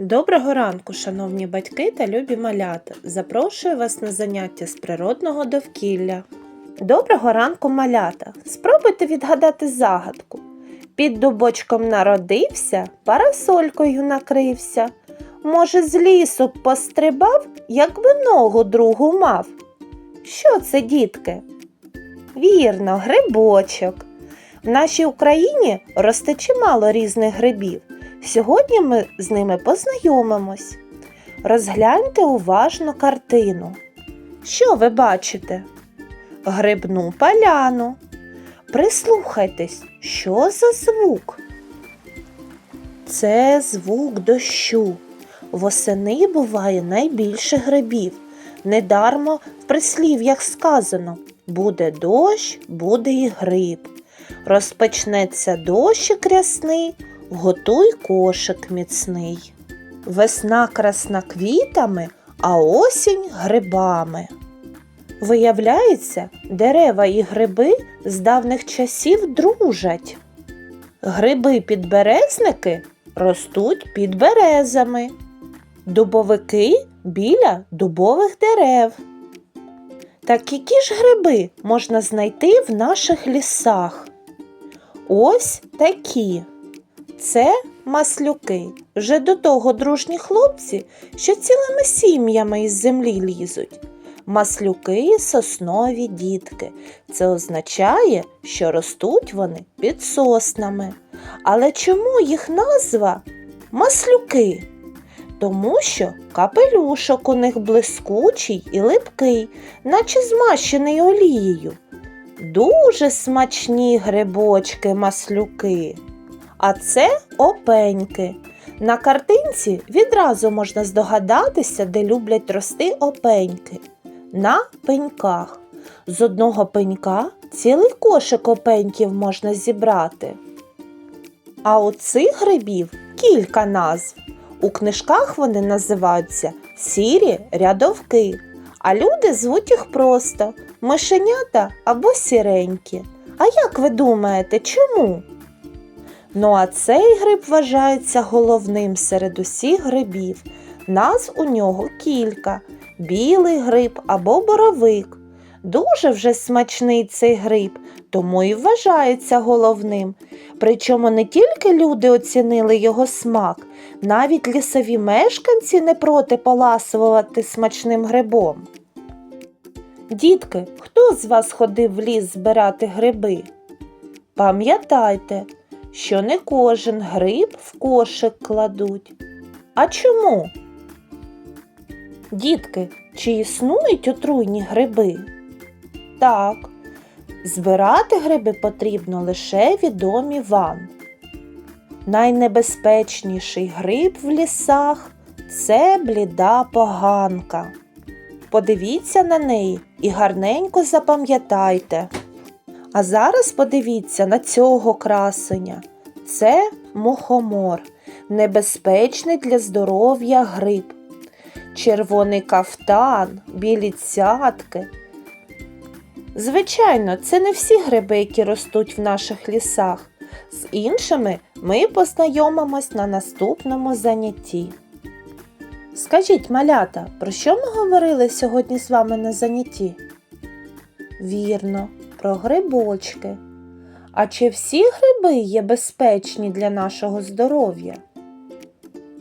Доброго ранку, шановні батьки та любі малята. Запрошую вас на заняття з природного довкілля. Доброго ранку, малята! Спробуйте відгадати загадку. Під дубочком народився, парасолькою накрився. Може, з лісу б пострибав, якби ногу другу мав. Що це, дітки? Вірно, грибочок. В нашій Україні росте чимало різних грибів. Сьогодні ми з ними познайомимось. Розгляньте уважно картину. Що ви бачите? Грибну поляну. Прислухайтесь, що за звук? Це звук дощу. Восени буває найбільше грибів. Недармо в прислів'ях сказано буде дощ, буде і гриб. Розпочнеться дощик рясний, готуй кошик міцний. Весна красна квітами, а осінь грибами. Виявляється, дерева і гриби з давних часів дружать. Гриби підберезники ростуть під березами, дубовики біля дубових дерев. Так які ж гриби можна знайти в наших лісах? Ось такі. Це маслюки, вже до того дружні хлопці, що цілими сім'ями із землі лізуть. Маслюки соснові дітки. Це означає, що ростуть вони під соснами. Але чому їх назва маслюки? Тому що капелюшок у них блискучий і липкий, наче змащений олією. Дуже смачні грибочки маслюки. А це опеньки. На картинці відразу можна здогадатися, де люблять рости опеньки. На пеньках. З одного пенька цілий кошик опеньків можна зібрати. А у цих грибів кілька назв. У книжках вони називаються сірі рядовки, а люди звуть їх просто мишенята або сіренькі. А як ви думаєте, чому? Ну а цей гриб вважається головним серед усіх грибів. Назв у нього кілька: білий гриб або боровик. Дуже вже смачний цей гриб, тому і вважається головним. Причому не тільки люди оцінили його смак, навіть лісові мешканці не проти поласувати смачним грибом. Дітки, хто з вас ходив в ліс збирати гриби? Пам'ятайте, що не кожен гриб в кошик кладуть. А чому? Дітки, чи існують отруйні гриби? Так, збирати гриби потрібно лише відомі вам. Найнебезпечніший гриб в лісах це бліда поганка. Подивіться на неї і гарненько запам'ятайте. А зараз подивіться на цього красення. Це мухомор, небезпечний для здоров'я гриб. Червоний кафтан, білі цятки. Звичайно, це не всі гриби, які ростуть в наших лісах. З іншими ми познайомимось на наступному занятті. Скажіть, малята, про що ми говорили сьогодні з вами на занятті? Вірно, про грибочки. А чи всі гриби є безпечні для нашого здоров'я?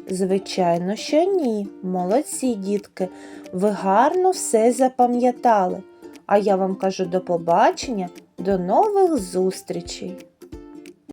Звичайно, що ні. Молодці, дітки. Ви гарно все запам'ятали. А я вам кажу до побачення, до нових зустрічей!